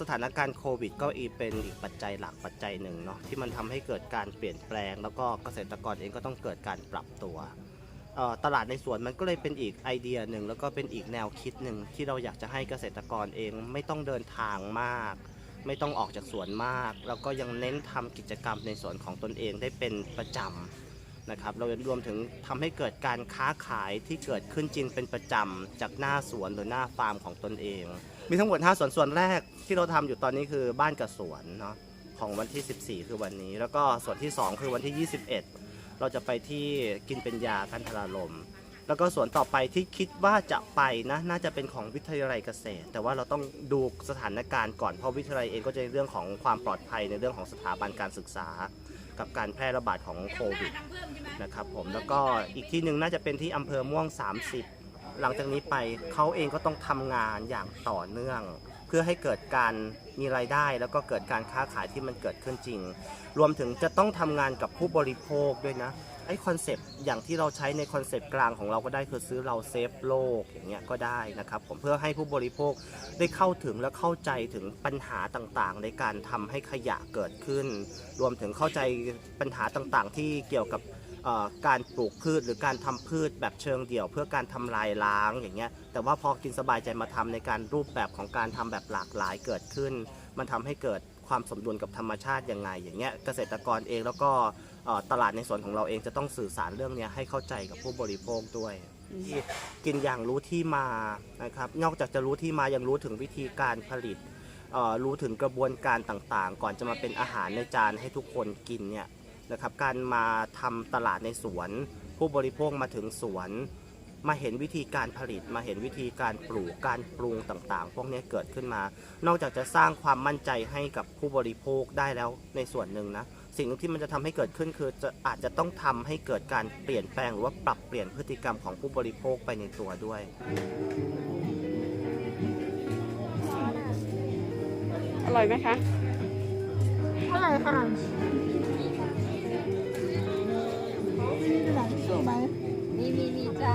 สถานการณ์โควิด ก็อีกเป็นอีกปัจจัยหลักปัจจัยหนึ่งเนาะที่มันทำให้เกิดการเปลี่ยนแปลง แล้วก็เกษตรกรเองก็ต้องเกิดการปรับตัวตลาดในสวนมันก็เลยเป็นอีกไอเดียหนึ่งแล้วก็เป็นอีกแนวคิดหนึ่งที่เราอยากจะให้เกษตรกรเองไม่ต้องเดินทางมาก ไม่ต้องออกจากสวนมาก แล้วก็ยังเน้นทำกิจกรรมในสวนของตนเองได้เป็นประจำ นะครับเรารวมถึงทำให้เกิดการค้าขายที่เกิดขึ้นจริงเป็นประจำจากหน้าสวนหรือหน้าฟาร์มของตนเอง มีทั้งหมด 5 ส่วนส่วนแรกที่เราทำอยู่ตอนนี้คือบ้านกับสวนเนาะของวันที่ 14 คือวันนี้ แล้วก็ส่วนที่ 2 คือวันที่ 21 เราจะไปที่กินเป็นยากันทรารมแล้วก็ส่วนต่อไปที่คิดว่าจะไปนะน่าจะเป็นของวิทยาลัยเกษตร แต่ว่าเราต้องดูสถานการณ์ก่อนเพราะวิทยาลัยเองก็จะในเรื่องของความปลอดภัยในเรื่องของสถาบันการศึกษา กับการแพร่ระบาดของโควิดนะครับผมแล้วก็อีกที่หนึ่งน่าจะเป็นที่อำเภอม่วง 30 หลังจากนี้ไปเขาเองก็ต้องทำงานอย่างต่อเนื่อง เพื่อให้เกิดการมีรายได้ แล้วก็เกิดการค้าขายที่มันเกิดขึ้นจริง รวมถึงจะต้องทำงานกับผู้บริโภคด้วยนะ ไอ้คอนเซปต์อย่างที่เราใช้ในคอนเซปต์กลางของเราก็ได้คือซื้อเราเซฟโลกอย่างเงี้ยก็ได้นะครับผมเพื่อให้ผู้บริโภคได้เข้าถึงและเข้าใจถึงปัญหาต่างๆ ในการทำให้ขยะเกิดขึ้น รวมถึงเข้าใจปัญหาต่างๆ ที่เกี่ยวกับการปลูกพืชหรือการทำพืชแบบเชิงเดี่ยว เพื่อการทำลายล้างอย่างเงี้ยแต่ว่าพอกินสบายใจมาทำในการรูปแบบของการทำแบบหลากหลายเกิดขึ้น มันทำให้เกิด ความสมดุลกับธรรมชาติยังไง อย่างเงี้ยเกษตรกรเองแล้วก็ตลาดในส่วนของเราเองจะต้องสื่อสารเรื่องเนี้ยให้เข้าใจกับผู้บริโภคด้วยที่กินอย่างรู้ที่มานะครับนอกจากจะรู้ที่มายังรู้ถึงวิธีการผลิตรู้ถึงกระบวนการต่างๆ ก่อนจะมาเป็นอาหารในจานให้ทุกคนกินเนี่ยนะครับการมาทำตลาดในสวน ผู้บริโภคมาถึงสวน มาเห็นวิธีการผลิต มาเห็นวิธีการปลูกการปรุงต่างๆ พวกนี้เกิดขึ้นมา นอกจากจะสร้างความมั่นใจให้กับผู้บริโภคได้แล้วในส่วนหนึ่งนะสิ่งหนึ่งที่มันจะทำให้เกิดขึ้นคือจะอาจจะต้องทำให้เกิดการเปลี่ยนแปลงหรือว่าปรับเปลี่ยนพฤติกรรมของผู้บริโภคไปในตัวด้วยอร่อยไหมคะเท่าไหร่ค่ะมีหนังสู้ไหมมีมีมีจ้า